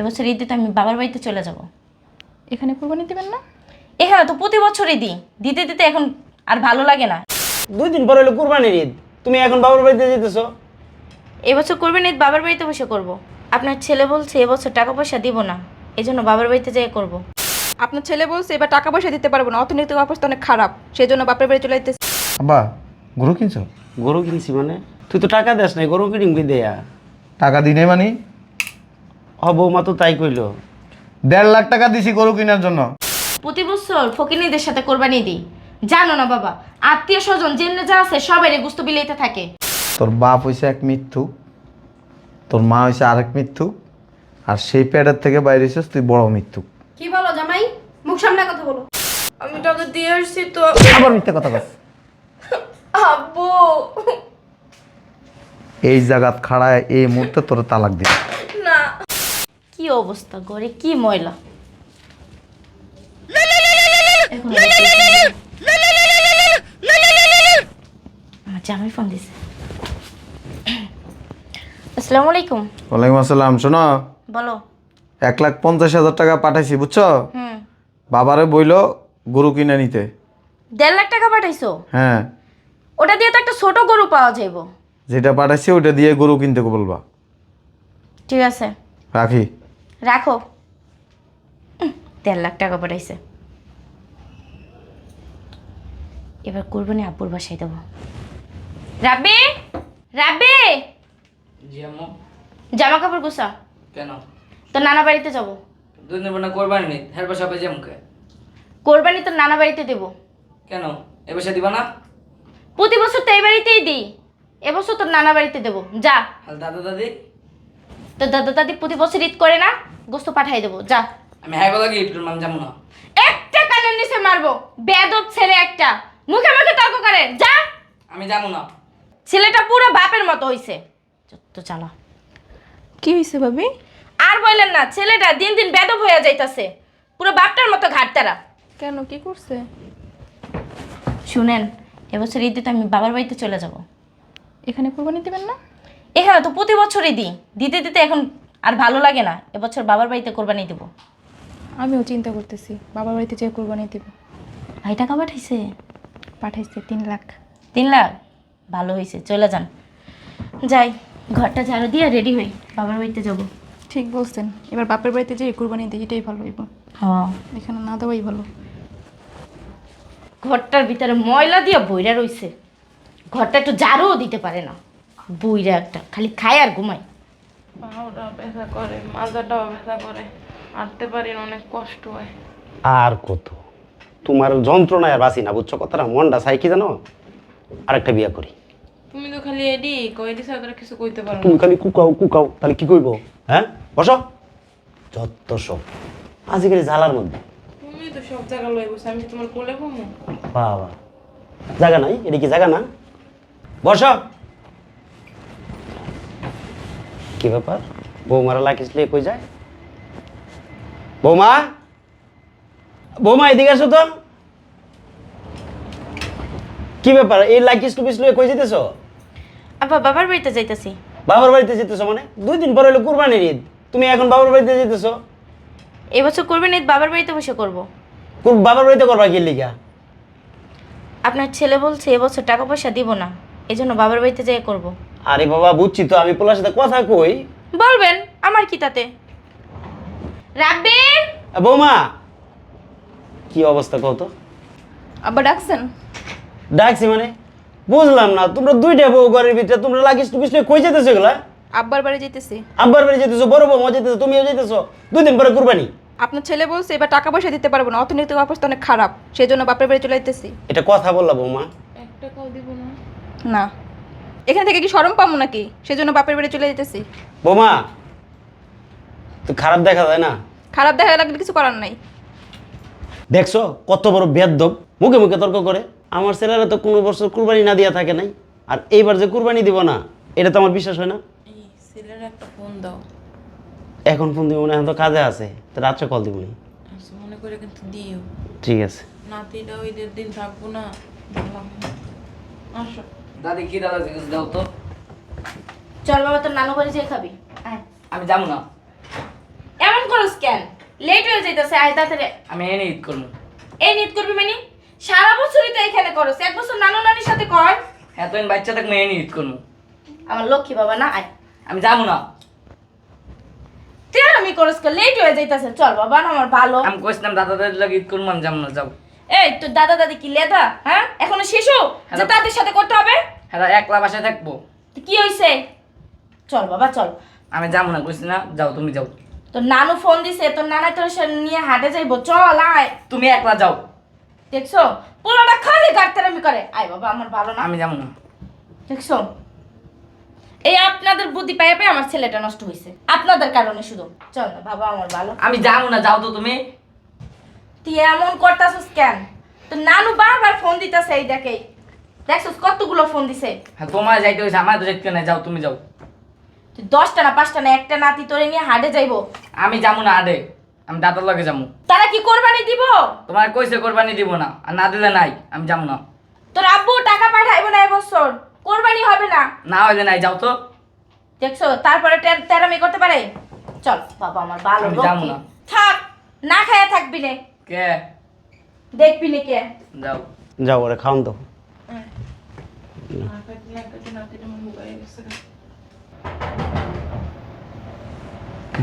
এবছর ঈদে তো আমি বাবার বাড়িতে চলে যাব। এখানে কোরবানি দেবেন না? এখানে তো প্রতি বছরই দিই। দিতে দিতে এখন আর ভালো লাগে না। দুই দিন পরে হলো কুরবানির ঈদ। তুমি এখন বাবার বাড়িতে যেতেছো? এবছর করবেন ঈদ বাবার বাড়িতে বসে করব। আপনার ছেলে বলছে এবছর টাকা পয়সা দিব না। এই জন্য বাবার বাড়িতে যেয়ে করব। আপনার ছেলে বলছে এবার টাকা পয়সা দিতে পারব না। অর্থনৈতিক অবস্থা অনেক খারাপ। সেই জন্য বাপের বাড়ি চলে যেতেছে আব্বা গরু কিনছো? গরু কিনছি মানে? তুই তো টাকা দেস নাই গরু কিনবি দেয়া। টাকা দিনে মানে? হ বৌমা তো তাই কইলো। দেড় লাখ টাকা দিছি গরু কেনার জন্য। প্রতি বছর ফকিনীদের সাথে কোরবানি দিই। জানো না বাবা আত্মীয় স্বজন যেমনি যা আছে সবাই গুস্ত বিলাইতে থাকে। তোর বাপ হয়েছে এক মৃত্যু তোর মা হয়েছে আরেক মৃত্যু আর সেই প্যাডের থেকে বাইরে হয়েছিস তুই বড় মৃত্যু। কি বলো জামাই? মুখ সামনে কথা বলো। আমি টাকা দিয়ে আসছি তো। আবার মিথ্যা কথা বল আব্বু। এই জায়গাত খাড়ায় এই মুহূর্তে তোর তালাক দিবে। কি অবস্থা ঘরে কি ময়লা? এখন আমার ফোন দিছে। আসসালামু আলাইকুম। ওয়ালাইকুম আসসালাম শোনো। বলো। এক লাখ পঞ্চাশ হাজার টাকা পাঠাইছি বুঝছ? হুম। বাবারে বইলো গরু কিনে নিতে। দেড় লাখ টাকা পাঠাইছো? হ্যাঁ। ওটা দিয়ে তো একটা ছোট গরু পাওয়া যাইব। যেটা পাঠাইছি ওইটা দিয়ে গরু কিনতে বলবা। ঠিক আছে। রাখি। রাখো। দেড় লাখ টাকা পাঠাইছে। এবার কোরবানি আব্বুর বাসায় দেবো। রাব্বি রাব্বি! জামা কাপড় গুছা। কেন? তো নানা বাড়িতে যাব। দুই দিন না কোরবানি নেই হের বসে আপনি যেমকে কোরবানি তো নানা বাড়িতে দেব। কেন? এ বসে দিবা না? প্রতি বছর তো এই বাড়িতেই দিই। এবছর তোর নানা বাড়িতে দেবো। যা। দাদা দাদি? তো দাদা দাদি প্রতি বছর ঈদ করে না? গোস্ত পাঠাই দেবো যা। আমি হ্যাঁ কথা কি আমি যাব না। একটা কানের নিচে মারবো বেদব ছেলে একটা। মুখে মুখে তর্ক করে যা। আমি যাব না। ছেলেটা পুরো বাপের মতো হইছে। তো চালা কি হয়েছে ভাবি? আর বললেন না ছেলেটা দিন দিন বেদব হয়ে যাইতাছে। পুরো বাপটার মতো ঘাটতারা কেন কি করছে? শুনেন এবছর ঈদে তো আমি বাবার বাড়িতে চলে যাব। এখানে কোরবানি দেবেন না? এখানে তো প্রতি বছরই দিই। দিতে দিতে এখন আর ভালো লাগে না। এবছর বাবার বাড়িতে কোরবানি দেব। আমিও চিন্তা করতেছি বাবার বাড়িতে যেয়ে কোরবানি দেব। ভাই টাকা পাঠাইছে? পাঠাইছে তিন লাখ। তিন লাখ? ভালো হয়েছে চলে যান। যাই ঘরটা ঝাড়ু দিয়ে রেডি হই বাবার বাড়িতে যাব। ঠিক বলছেন এবার বাপের বাড়িতে যেয়ে কোরবানি দিই এটাই ভালো হইব। হ্যাঁ। এখানে না দেওয়াই ভালো। ঘরটার ভিতরে ময়লা দিয়ে বইরা রইছে। ঘরটা একটু ঝাড়ুও দিতে পারে না। বইরা একটা খালি খায় আর ঘুমায়। পাওটা ব্যথা করে মাথাটাও ব্যথা করে হাঁটতে পারি না অনেক কষ্ট হয়। আর কত? তোমার যন্ত্রণায় আর বাসি না বুঝছ কথাটা? মনটা চাই কি জানো? আরেকটা বিয়া করি। তুমি তো খালি এডি কয়েডি ছাড়া তোরা কিছু কইতে পারো তুমি খালি কুকাও কুকাও তাহলে কি কইবো? হ্যাঁ? বসো। যত সব। আজকালি জ্বালার মধ্যে। তুমি তো সব জায়গা লই বসে আমি তোমার কোলে ঘুমো। বাবা। জায়গা নাই? এটা কি জায়গা না? বসো। কি ব্যাপার? বৌমারা লাকিস লিয়ে কই যায়? বৌমা? বৌমা এদিকে আসো তো। কি ব্যাপার? এই লাকিস টুপিস লিয়ে কই যেতেছো বাবার বাড়িতে যাইতাছি। বাবার বাড়িতে যেতেছো মানে? দুই দিন পর হলো কুরবানির ঈদ। তুমি এখন বাবার বাড়িতে যেতেছো এবছর করবেন ঈদ বাবার বাড়িতে বসে করব। কুর- বাবার বাড়িতে করবা কি লিগা? আপনার ছেলে বলছে এবছর টাকা পয়সা দিব না। এই জন্য বাবার বাড়িতে যেয়ে করব। আরে বাবা বুঝছি তো আমি পোলার সাথে কথা কই। বলবেন আমার কি তাতে? রাব্বিন? আ, বৌমা কি অবস্থা কত আব্বা ডাকছেন? ডাকছি মানে? বুঝলাম না তোমরা দুইটা বউ ঘরের ভিতরে তোমরা লাগিস লিয়ে কই যেতেছো এগুলা? আব্বার বাড়ি যেতেছি আব্বার বাড়ি যেতেছো বড় বৌমা যেতেছো তুমিও যেতেছো দুই দিন পরে কুরবানি। আপনার ছেলে বলছে এবার টাকা পয়সা দিতে পারব না অর্থনৈতিক অবস্থা অনেক খারাপ সেই জন্য বাপের বাড়ি চলে যেতেছি এটা কথা বললা বৌমা। এক টাকাও দিব না? না। এখান থেকে কি শরম পাবো নাকি? সেই জন্য বাপের বাড়ি চলে যেতেছি। বোমা তো খারাপ দেখা যায় না? খারাপ দেখা লাগলে কিছু করার নাই। দেখছ কত বড় বেদব। মুখে মুখে তর্ক করে। আমার ছেলেরা তো কোনো বছর কুরবানি না দিয়া থাকে নাই। আর এইবার যে কুরবানি দিব না এটা তো আমার বিশ্বাস হয় না। ছেলের একটা ফোন দাও। এখন ফোন দিব না এখন তো কাজে আছে। তো রাত্রে কল দিব না। আচ্ছা, মনে করে কিন্তু দিও। ঠিক আছে। নাতিটা ওই দেড় দিন থাকব না। আসো। দাদি কি দাদা জিজ্ঞেস দাও তো? চল বাবা তোর নানু বাড়ি যেয়ে খাবি। আয়। আমি যাব না। এমন করস কেন? লেট হয়ে যাইতেছে আয় তাড়াতাড়ি। আমি এনে ঈদ করব। এই নিত করবি মানে? সারা বছরই তো এখানে করস। এক বছর নানু নানির সাথে কর। এতদিন বাচ্চা থাকলে এনে ঈদ করব। আমার লক্ষ্মী বাবা না আয়। আমি যাব না। তুই আমি করস লেট হয়ে যাইতেছে। চল বাবা না আমার ভালো। আমি কইছিলাম দাদা দাদির লাগে ঈদ করব আমি যাব না যাও এই তোর দাদা দাদি কি লেদা? হ্যাঁ? এখনও শিশু? যে তাদের সাথে করতে হবে? হ্যাঁ একলা বাসায় থাকব। কি হইছে? চল বাবা চল। আমি যাব না কইছি না? যাও তুমি যাও। তোর নানু ফোন দিছে তোর নানা তোর সাথে নিয়ে হাটে যাইবো। চল আয়। তুমি একলা যাও। দেখছ? পোলাটা খালি গাড়তারামি করে। আয় বাবা আমার ভালো না। আমি যাব না। দেখছ? এই আপনাদের বুদ্ধি পায়ে পায়ে আমার ছেলেটা নষ্ট হয়েছে আপনাদের কারণে শুধু। চল না বাবা আমার ভালো। আমি যাব না যাও তো তুমি। তুই এমন করতাছিস কেন? তো নানু বারবার ফোন দিতেছে এই দেখে। দেখছিস কতগুলো ফোন দিছে? হ্যাঁ তোমার যাইতে হয়েছে আমার তো যাইতে না যাও তুমি যাও। তুই দশটা না পাঁচটা না একটা নাতি তোরে নিয়ে হাটে যাইবো? আমি যাব না আডে আমি দাদার লগে যাব তারা কি কোরবানি দিব? তোমার কইছে কোরবানি দিব না আর না দিলে নাই আমি যাব না। তোর আব্বু টাকা পাঠাইবো না এবছর কোরবানি হবে না। না হইলে নাই যাও তো। দেখছ তারপরে তেরামি করতে পারে? চল বাবা আমার ভালো আমি যাব না। থাক না খায়া থাকবি নে। কে? দেখবি নে কে? যাও। যাও ওরে খাওয়ান দাও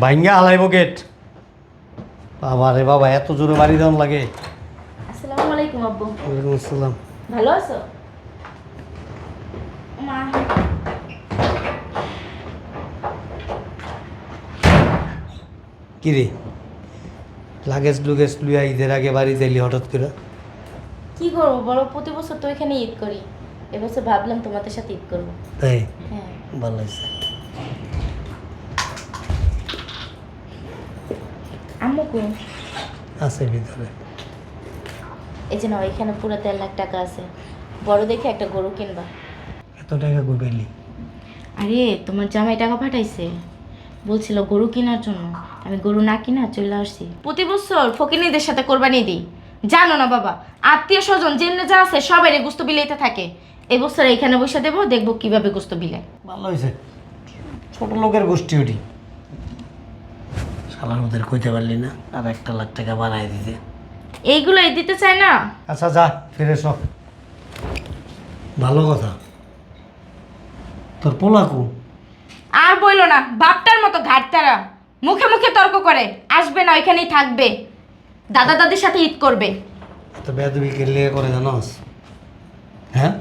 ভাঙ্গা হালাইব গেট। বাবা রে বাবা এত জোরে বাড়ি দেওয়ান লাগে। আসসালামু আলাইকুম আব্বু। ওয়ালাইকুম আসসালাম। ভালো আছো? মা। কি রে? লাগেজ লুগেজ লুইয়া ঈদের আগে বাড়ি যাইলি হঠাৎ করে? কি করব বড় প্রতি বছর তো এখানে ঈদ করি। এবছর ভাবলাম তোমাদের সাথে ঈদ করব। তাই? হ্যাঁ। ভালো হয়েছে। আম্মু কোন আছে ভিতরে। এই যে না এখানে পুরো দেড় লাখ টাকা আছে। বড় দেখে একটা গরু কিনবা। এত টাকা গুবেলি আরে তোমার জামাই টাকা পাঠাইছে। বলছিল গরু কেনার জন্য। আমি গরু না কিনা চলে আসছি। প্রতি বছর ফকিনীদের সাথে কোরবানি দিই। জানো না বাবা আত্মীয় স্বজন যেমনি যা আছে সবাই গুস্ত বিলাইতে থাকে। এবছর এখানে বসে দেবো দেখব কীভাবে গুস্ত বিলায় ভালো হয়েছে। ছোট লোকের গোষ্ঠী ওটি। শালার ওদের কইতে পারলি না আর একটা লাখ টাকা বানাই দিতে। এইগুলোই দিতে চায় না? আচ্ছা যা ফিরে সব ভালো কথা। তোর পোলাকু আর বইলো না বাপটার মতো ঘাটতারা। মুখে মুখে তর্ক করে আসবে না ওইখানেই থাকবে। দাদা দাদির সাথে ঈদ করবে। তো বেদবি কেলে করে জানস? হ্যাঁ?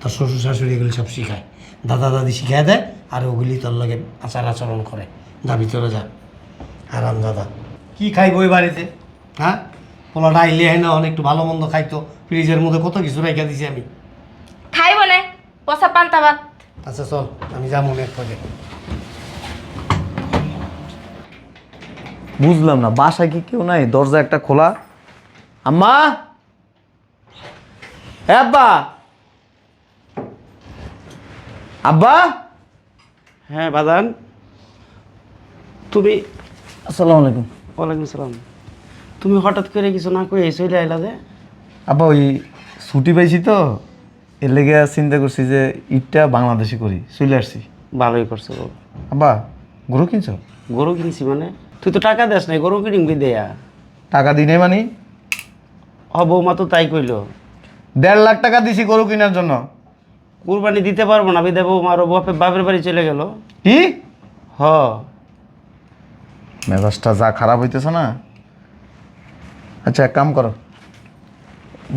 তোর শ্বশুর শাশুড়ি এগুলি সব শিখায়। দাদা দাদি শিখায় দেয় আর ওগুলি তোর লগে আচার আচরণ করে। যা ভিতরে যা। আরাম দাদা। কি খাইব ওই বাড়িতে? হ্যাঁ? পোলাটা আইলে হয় না অনেক একটু ভালো মন্দ খাইতো। ফ্রিজের মধ্যে কত কিছু রেখে দিছি আমি। খাইব না পচা পান্তা ভাত। আচ্ছা চল আমি যাব এক পরে বুঝলাম না বাসায় কি কেউ নাই? দরজা একটা খোলা। আম্মা! এ আব্বা! আব্বা! হ্যাঁ বাদান তুমি আসসালামু আলাইকুম। ওয়ালাইকুম সালাম। তুমি হঠাৎ করে কিছু না কই চলে আইলা যে? আব্বা ওই ছুটি পাইছি তো। এর লেগে চিন্তা করছি যে ঈদটা বাংলাদেশে করি চলে আসছি। ভালোই করছ বাবা। আব্বা গরু কিনছো? গরু কিনছি মানে? তুই তো টাকা দেস নাই গরু কিনবি দেয়া। টাকা দিনে মানে? হ বৌমা তো তাই কইলো। দেড় লাখ টাকা দিছি গরু কেনার জন্য। কুরবানি দিতে পারব না বিদে বৌমা আরও বাপের বাপের বাড়ি চলে গেল। কি? হ। মেজাজটা যা খারাপ হইতেছে না। আচ্ছা এক কাম করো।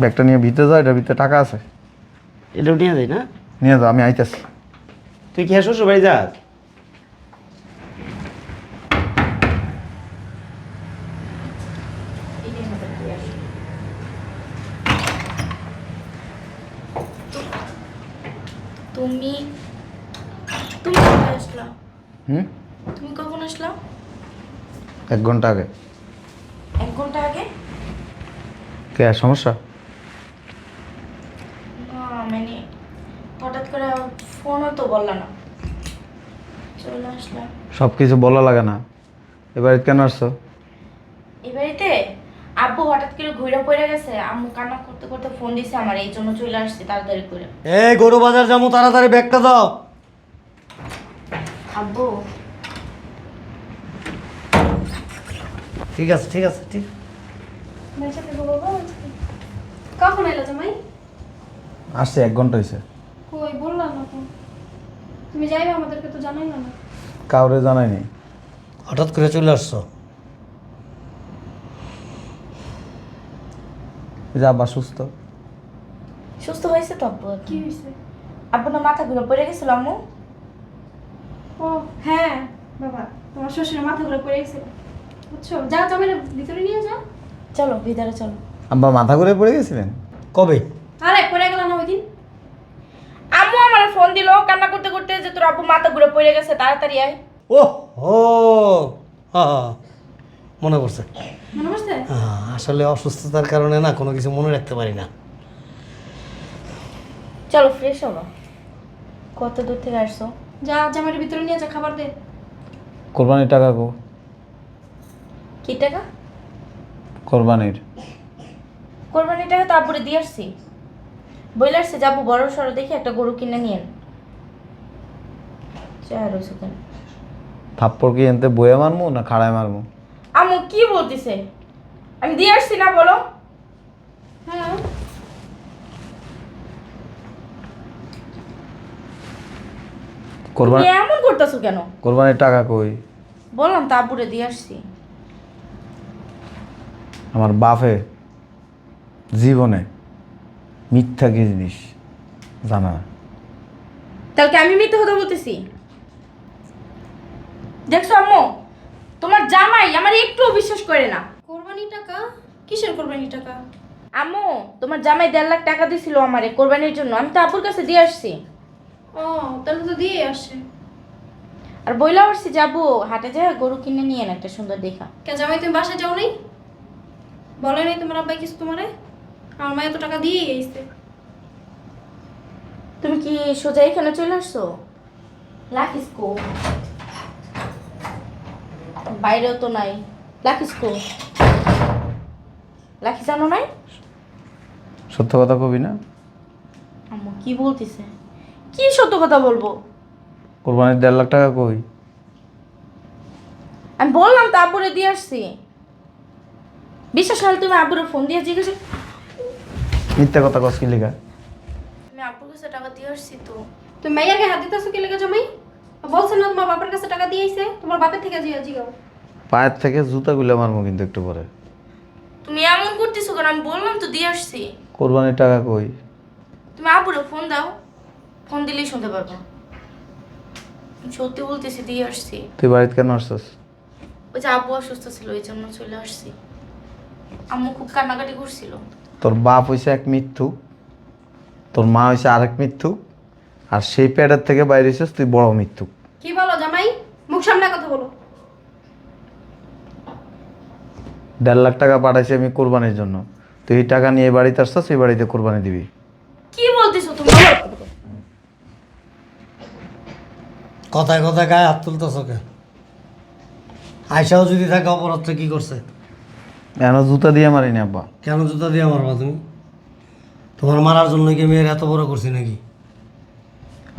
ব্যাগটা নিয়ে ভিতরে যাও এটার ভিতরে টাকা আছে। এটাও নিয়ে যাই না? নিয়ে যাও আমি আইতেছি। তুই কি শ্বশুর বাড়ি যাস তুমি তুমি কখন আসলা? হুম? তুমি কখন আসলা? এক ঘণ্টা আগে। এক ঘণ্টা আগে? কে সমস্যা না মানে হঠাৎ করে ফোনও তো বললা না। চলে আসলাম। সব কিছু বলা লাগে না। এবার কেন আসছো? এই বাড়িতে আব্বু হঠাৎ করে ঘুরে পড়ে গেছে। আম্মু কান্না করতে করতে ফোন দিছে আমার এই জন্য চলে আসছি তাড়াতাড়ি করে। এ গরু বাজার যাব তাড়াতাড়ি ব্যাগটা দাও। আব্বু। ঠিক আছে ঠিক আছে ঠিক। কখন এলো জামাই? আসছে এক ঘণ্টা হয়েছে কই বললাম না তো। তুমি যাইবে আমাদেরকে তো জানাই না। কাউরে জানায়নি হঠাৎ করে চলে আসছো? যে আব্বা সুস্থ। সুস্থ হয়েছে তো আব্বু কি। হয়েছে? আব্বু না মাথা ঘুরে পড়ে গেছিল আম্মু? ও হ্যাঁ বাবা তোমার শ্বশুরের মাথা ঘুরে পড়ে গেছে। বুঝছ? যা জামাইয়ের ভিতরে নিয়ে যাও। চলো ভিতরে চলো। আব্বা মাথা ঘুরে পড়ে গেছিলেন? কবে? আরে পড়ে গেল না ওই দিন আম্মু আমার ফোন দিল কান্না করতে করতে যে তোর আব্বু মাথা ঘুরে পড়ে গেছে তাড়াতাড়ি আয়। ও ও হ্যাঁ, মনে পড়ছে। মনে পড়ছে? হ্যাঁ, আসলে অসুস্থতার কারণে না কোনো কিছু মনে রাখতে পারি না। চলো ফ্রেশ হব কত দূর থেকে আসছো? যা জামাইয়ের ভিতরে নিয়ে যা খাবার দে। কোরবানির টাকা গো কি টাকা? কোরবানির। কোরবানির টাকা তো আব্বুরে দিয়ে আসছি। বইলে আসছে যাব বড় সড়ো দেখি একটা গরু কিনে নিয়েন কেন থাপ্পড় কি এনতে বয়ে মারমু না খাড়ায় মারমু? আম্মু কি বলতিছে? আমি দিয়ে আসছি না বলো। হ্যাঁ। কোরবানি এমন করতেছো কেন? কোরবানির টাকা কই? বললাম তো আব্বুরে দিয়ে আসছি। আমার বাপে জীবনে মিথ্যা কি জিনিস জানা তাহলে কি আমি মিথ্যা কথা বলতেছি? দেখছ আম্মু? তোমার জামাই আমার একটুও বিশ্বাস করে না। কোরবানি টাকা? কিসের কোরবানি টাকা? আম্মু তোমার জামাই দেড় লাখ টাকা দিছিল আমারে কোরবানির জন্য। আমি তো আব্বুর কাছে দিয়ে আসছি। ও তাহলে তো দিয়ে আসছে। আর বইলা আসছি যাব হাটে যায় গরু কিনে নিয়ে একটা সুন্দর দেখা। কে জামাই তুমি বাসায় যাও নাই বলে নাই তোমার আব্বাই কিছু তোমারে? আমার মা এত টাকা দিয়ে গেছে তুমি কি সোজা এখানে চলে আসছো? লাখিস কো বাইরেও তো নাই। লাখিস কো লাখি জানো নাই? সত্য কথা কবি না? আম্মু কি বলতিছে? কি সত্য কথা বলব? কোরবানির দেড় লাখ টাকা কই? আমি বললাম তো আব্বুরে দিয়ে আসছি। বিশ্বাস হলে তুমি আব্বুরে ফোন দিয়ে জিজ্ঞেস মিথ্যা কথা কস কি লেখা আমি আব্বুর কাছে টাকা দিয়ে আসছি তো। তুমি মাইয়ার গায়ে হাত দিতেছো কি লেগে জামাই? বলছে না তোমার বাপের কাছে টাকা দিয়ে আইছে তোমার বাপের থেকে জিয়া জিগাও। পায়ের থেকে জুতা গুলো মারমু কিন্তু একটু পরে। তুমি এমন করতেছো কেন? আমি বললাম তো দিয়ে আসছি। কোরবানির টাকা কই? তুমি আব্বুরে ফোন দাও। ফোন দিলেই শুনতে পারব। সত্যি বলতেছি দিয়ে আসছি। তুই বাড়িতে কেন আসছিস? ওই যে আব্বু অসুস্থ ছিল ওই জন্য চলে আসছি। আম্মু খুব কান্নাকাটি করছিল। তোর বাপ হইছে এক মৃত্যু তোর মা হইছে আরেক মৃত্যু আর সেই প্যাডের থেকে বাইরে হইছিস তুই বড় মৃত্যু। কি বলো জামাই? মুখ সামনে কথা বলো। দেড় লাখ টাকা পাঠাইছি আমি কোরবানির জন্য। তুই এই টাকা নিয়ে বাড়িতে আসছিস সেই বাড়িতে কোরবানি দিবি। কি বলতেছো তুমি? কথায় কথায় গায়ে হাত তুলতেছ কে? আয়সাও যদি থাকে অপরাধটা কি করছে? এন জুতা দিয়ে মারিনি আব্বা? কেন জুতা দিয়ে মারবা তুমি? তোমার মারার জন্য কি মেয়ের এত বড় করছি নাকি?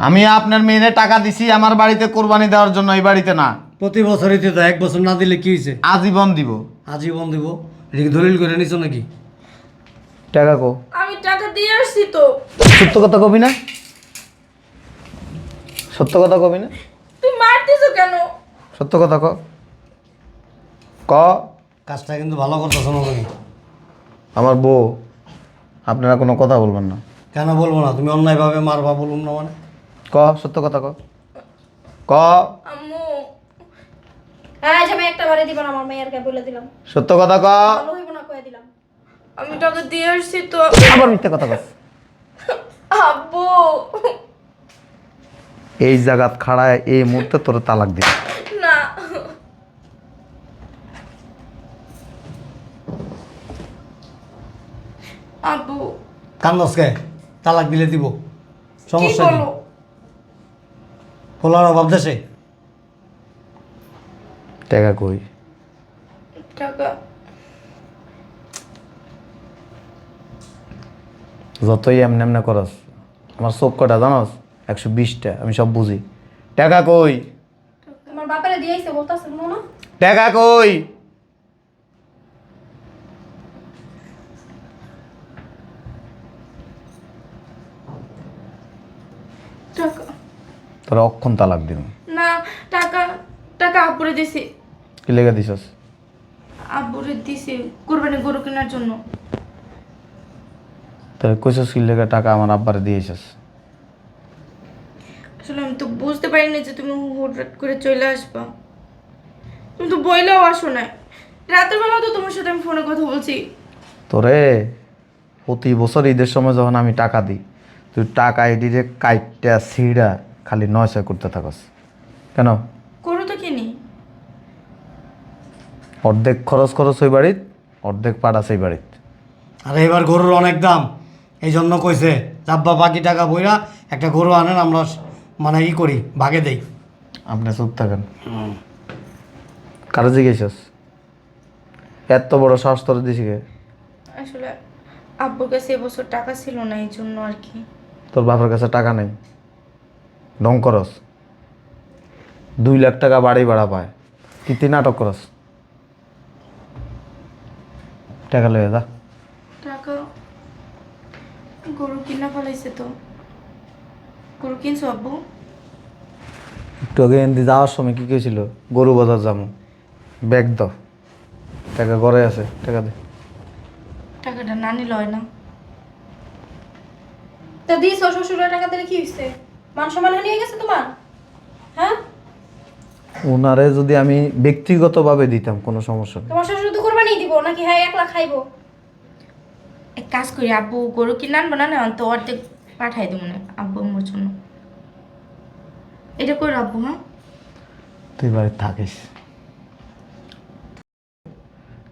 আমি আপনার মেয়েরে টাকা দিছি আমার বাড়িতে কোরবানি দেওয়ার জন্য এই বাড়িতে না। প্রতি বছরই তো এক বছর না দিলে কি হয়েছে আজীবন দিব। আজীবন দিব। এটা কি দলিল করে নিছো নাকি? টাকা কো আমি টাকা দিয়ে আসছি তো। সত্য কথা কবি না? সত্য কথা কবি না? তুমি মারতেছো কেন? সত্য কথা ক। ক। কাজটা কিন্তু ভালো করতেছো না তুমি। আমার বউ আপনারা কোনো কথা বলবেন না। কেন বলব না? তুমি অন্যায়ভাবে মারবা বলুন না মানে। ক সত্য কথা ক। ক। হ্যাঁ জামাই একটা বারে দিবা আমার মাইয়ার গায়ে বলে দিলাম। সত্য কথা ক। ভালো হইব না কয়ে দিলাম। আমি টাকা দিয়ে আসছি তো আবার মিথ্যা কথা কস আব্বু। এই জায়গাত খাড়ায় এই মুহূর্তে তোর তালাক দিবে। না। আব্বু। কান্দসকে তালাক দিলে দিব। সমস্যা কি? বলো? অভাব দেশে? টাকা কই? যতই এমন এমন করস আমার চোখ কটা জানোস? একশো বিশটা আমি সব বুঝি। টাকা কই? তোমার টাকা কই? তোরা অক্ষণ তালাক দিন না টাকা টাকা আপুরে দিছি। কি লেগে দিছস? আব্বুরে দিছি কোরবানি গরু কেনার জন্য। তাহলে কইছস কি লেগে টাকা আমার আব্বারে দিয়েছস? আসলে আমি তো বুঝতে পারিনি যে তুমি হঠাৎ করে চলে আসবা। তুমি তো বইলেও আসো না রাতের বেলা তো তোমার সাথে আমি ফোনে কথা বলছি। তোরে প্রতি বছর ঈদের সময় যখন আমি টাকা দিই তুই টাকা এডিরে কাইটটা সিঁড়া খালি নয়সা করতে থাকস। কেন গরু তো কিনি অর্ধেক খরচ খরচ ওই বাড়িত অর্ধেক পাড়া সেই বাড়িত। আর এবার গরুর অনেক দাম এই জন্য কইছে যাব্বা বাকি টাকা বইরা একটা গরু আনেন আমরা মানে ই করি ভাগে দেই। আপনি চুপ থাকেন। কারও জিজ্ঞেসস? এত বড় সাহস তোর দিছি কে? আসলে আব্বুর কাছে এবছর টাকা ছিল না এই জন্য আর কি। তোর বাপের কাছে টাকা নেই। ঢং করস। দুই লাখ টাকা বাড়ি ভাড়া পায়। তুই তুই নাটক করস। টাকা লয়ে যা। টাকা গরু কিনা ফেলাইছে তো। গরু কিনছো আব্বু? একটু আগে এনদি যাওয়ার সময় কি কইছিল? গরু বাজার যাব ব্যাগ দাও। টাকা ঘরে আছে টাকা দে। টাকাটা না নিলে হয় না। তা দিস শ্বশুরের টাকা দিলে কি হয়েছে মান সম্মান হারিয়ে গেছে তোমার? হ্যাঁ? ওনারে যদি আমি ব্যক্তিগতভাবে দিতাম কোনো সমস্যা নেই। তোমার শ্বশুর তো কোরবানি দিব নাকি হ্যাঁ একলা খাইবো? এক কাজ করি আব্বু গরু কিনে আনব না না তো অর্ধেক পাঠাই দেবো না আব্বু আমার জন্য। এটা করে আব্বু হ্যাঁ? তুই বাড়িতে থাকিস।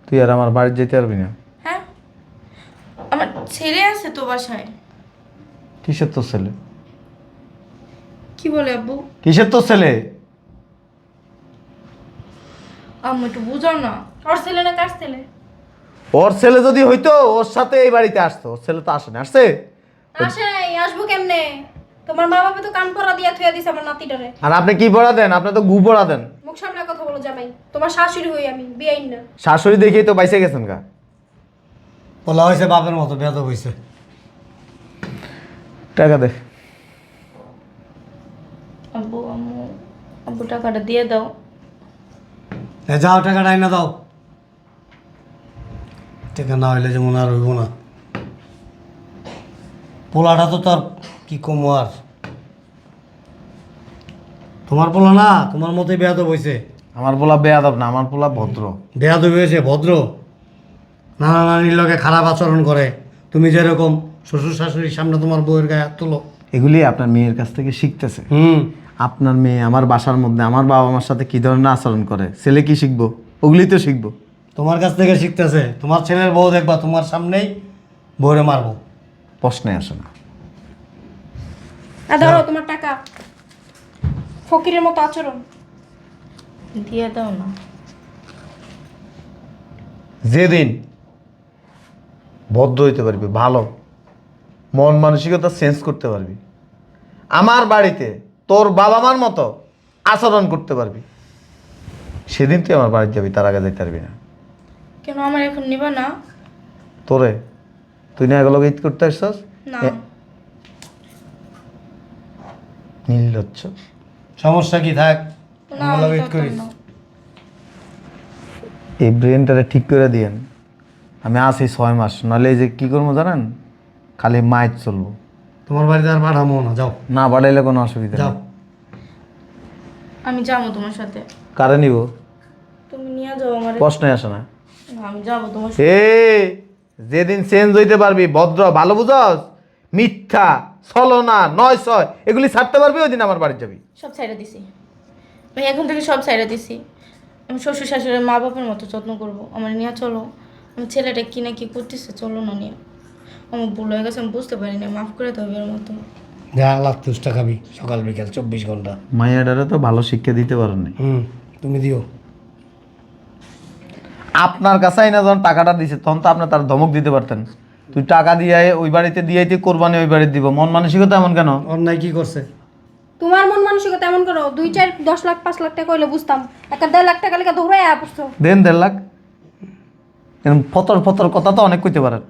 তুই আর আমার বাড়ি যেতে পারবি না? হ্যাঁ? আমার ছেলে আছে তো বাসায়। কিসের তোর ছেলে? কি বলে আব্বু? কিসের তোর ছেলে? আম্মু একটু বুঝাও না। ওর ছেলে না কার ছেলে? ওর ছেলে যদি হইতো ওর সাথে এই বাড়িতে আসতো। ওর ছেলে তো আসে না আসছে? আসে নাই আসব কেমনে? তোমার মা বাবা তো কান পরা দিয়া থুয়া দিছে আমার নাতিটারে। আর আপনি কি পড়া দেন? আপনি তো গু পড়া দেন। মুখ সামনে কথা বলো জামাই। তোমার শাশুড়ি হই আমি বিয়াইন না। শাশুড়ি দেখেই তো বাইসে গেছেন গা। বলা হয়েছে বাপের মতো বেদ হয়েছে টাকা দে। আব্বু আম্মু আব্বু টাকাটা দিয়ে দাও। এ যাও টাকাটা আইনা দাও। টাকা না হইলে যেমন আর হইব না। পোলাটা তো তার কি কমো আর? তোমার পোলা না? তোমার মতোই বেয়াদ হয়েছে আমার পোলা বেয়াদব না আমার পোলা ভদ্র। বেয়াদ হয়েছে ভদ্র। নানা নানির লগে খারাপ আচরণ করে। তুমি যেরকম শ্বশুর শাশুড়ির সামনে তোমার বউয়ের গায়ে হাত তুলো। এগুলি আপনার মেয়ের কাছ থেকে শিখতেছে। হুম। আপনার মেয়ে আমার বাসার মধ্যে আমার বাবা মার সাথে কি ধরনের আচরণ করে? ছেলে কি শিখব? ওগুলি তো শিখব। তোমার কাছ থেকে শিখতেছে। তোমার ছেলের বউ দেখবা তোমার সামনেই বউরে মারবো। প্রশ্নে আসে না। আর ধরো তোমার টাকা। ফকিরের মতো আচরণ। দিয়ে দাও না। যেদিন ভদ্র হইতে পারবি ভালো মন মানসিকতা চেঞ্জ করতে পারবি। আমার বাড়িতে তোর বাবা মার মতো আচরণ করতে পারবি। সেদিন তুই আমার বাড়িতে যাবি তার আগে যাইতে পারবি না। কেন আমার এখন নিবা না? তোরে? তুই না এগুলো ঈদ করতে আসছস? না। নির্লজ্জ। সমস্যা কি? থাক না আমি করতাম করিস। না। এই ব্রেনটারে ঠিক করে দিয়েন। আমি আসি ছয় মাস নাহলে এই যে কী করব জানেন? খালি মায়ের চলবো। তোমার বাড়িতে আর পাঠামো না যাও। না বাড়াইলে কোনো অসুবিধা যাও। নেই আমি যাব তোমার সাথে। কারে নিব? তুমি নিয়ে যাও আমার। প্রশ্নে আসে না। আমি যাব তোমার সাথে। এ যেদিন চেঞ্জ হইতে পারবি ভদ্র ভালো বুঝস? মিথ্যা ছলনা নয় ছয় এগুলি ছাড়তে পারবি ওই দিন আমার বাড়ি যাবি। সব সাইডে দিছি। আমি এখন থেকে সব সাইডে দিছি। আমি শ্বশুর শাশুড়ির মা বাপের মতো যত্ন করব। আমার নিয়ে চলো। আমার ছেলেটা কি না কি করতেছে চলো না নিয়ে। আমার ভুল হয়ে গেছে আমি বুঝতে পারিনি। মাফ করে দেবো এর মতো। যা লাখ তুষ্টা খাবি সকাল বিকেল চব্বিশ ঘণ্টা। মাইয়াডারে তো ভালো শিক্ষা দিতে পারেন হুম তুমি দিও। আপনার কাছে না যখন টাকাটা দিছে তখন তো আপনি তার ধমক দিতে পারতেন। তুই টাকা দিয়ে ওই বাড়িতে দিয়ে তুই কোরবানি ওই বাড়িতে দিব। মন মানসিকতা এমন কেন? অন্যায় কি করছে? তোমার মন মানসিকতা এমন করো দুই চার দশ লাখ পাঁচ লাখ টাকা হইলে বুঝতাম। একটা দেড় লাখ টাকা লেগে দৌড়াই আয়া পড়ছো। দেন দেড় লাখ। এরকম ফতর ফতর কথা তো অনেক কইতে পারেন।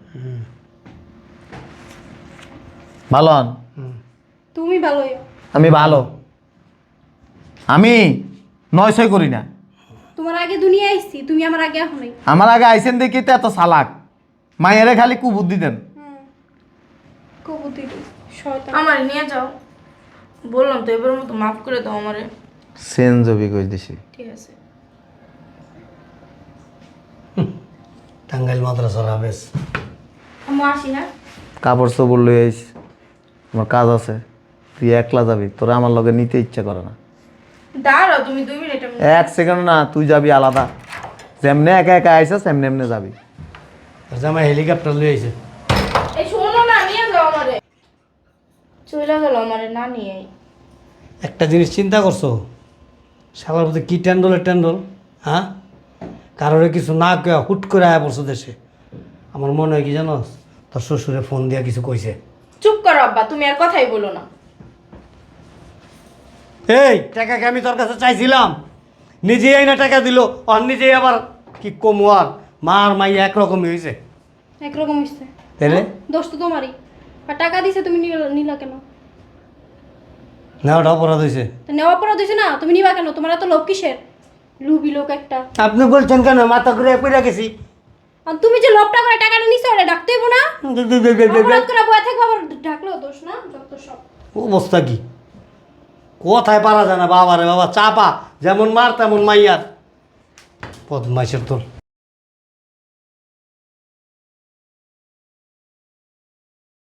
ভালো হন তুমি ভালো আমি ভালো। আমি নয় ছয় করি না। তোমার আগে দুনিয়া আইছি তুমি আমার আগে এখন নাই। আমার আগে আইছেন দেখি তো এত সালাক মায়েরে খালি কুবুদ্ধি দেন। কবুতরি শয়তান। আমার নিয়ে যাও। বললাম তো এবার মতো মাফ করে দাও আমারে। সেন্স হবি কই দিছি। ঠিক আছে। টাঙ্গাইল মাদ্রাসার হাফেজ আমি আসি হ্যাঁ কাপড় চোপড় লই আইস আমার কাজ আছে তুই একলা যাবি তোরা আমার লগে নিতে ইচ্ছা করে না। দাঁড়াও তুমি দুই মিনিট এক সেকেন্ড না তুই যাবি আলাদা। যেমনে একা একা আইসা এমনি এমনি যাবি। জামাই হেলিকপ্টার লয়ে আইছে। এই শোনো না নিয়ে যাও আমারে। চলে গেল আমারে না নিয়ে একটা জিনিস চিন্তা করছ? শালার মধ্যে কি ট্যান্ডলের ট্যান্ডল হ্যাঁ? কারোর কিছু না হুট করে আয়া পড়ছো দেশে। আমার মনে হয় কি জানো তোর শ্বশুরে ফোন দিয়া কিছু কইছে। চুপ করো আব্বা তুমি আর কথাই বলো না। এই টাকাকে আমি তোর কাছে চাইছিলাম। নিজেই না টাকা দিল আর নিজেই আবার কি কমু আর? মার মাই একরকমই হয়েছে একরকম হইছে। তাইলে? দোষ তো তোমারই। আর টাকা দিছে তুমি নিলা- নিলা কেন? নেওয়াটা অপরাধ হয়েছে নেওয়া পড়া দিছে না তুমি নিবা কেন? তোমার এত লোভ কিসের? লুবি লোক একটা। আপনি বলছেন কেন? মাথা ঘুরে পড়ে গেছি। আর তুমি যে লোভটা করে টাকাটা নিছো ওটা ডাকতে হইব না? অপরাধ করে বয়ে থাকব আবার ডাকলেও দোষ না যত সব। অবস্থা কি? কোথায় পারা যায় না বাবা রে বাবা চাপা। যেমন মার তেমন মাইয়ার। পদ মাইসের তোর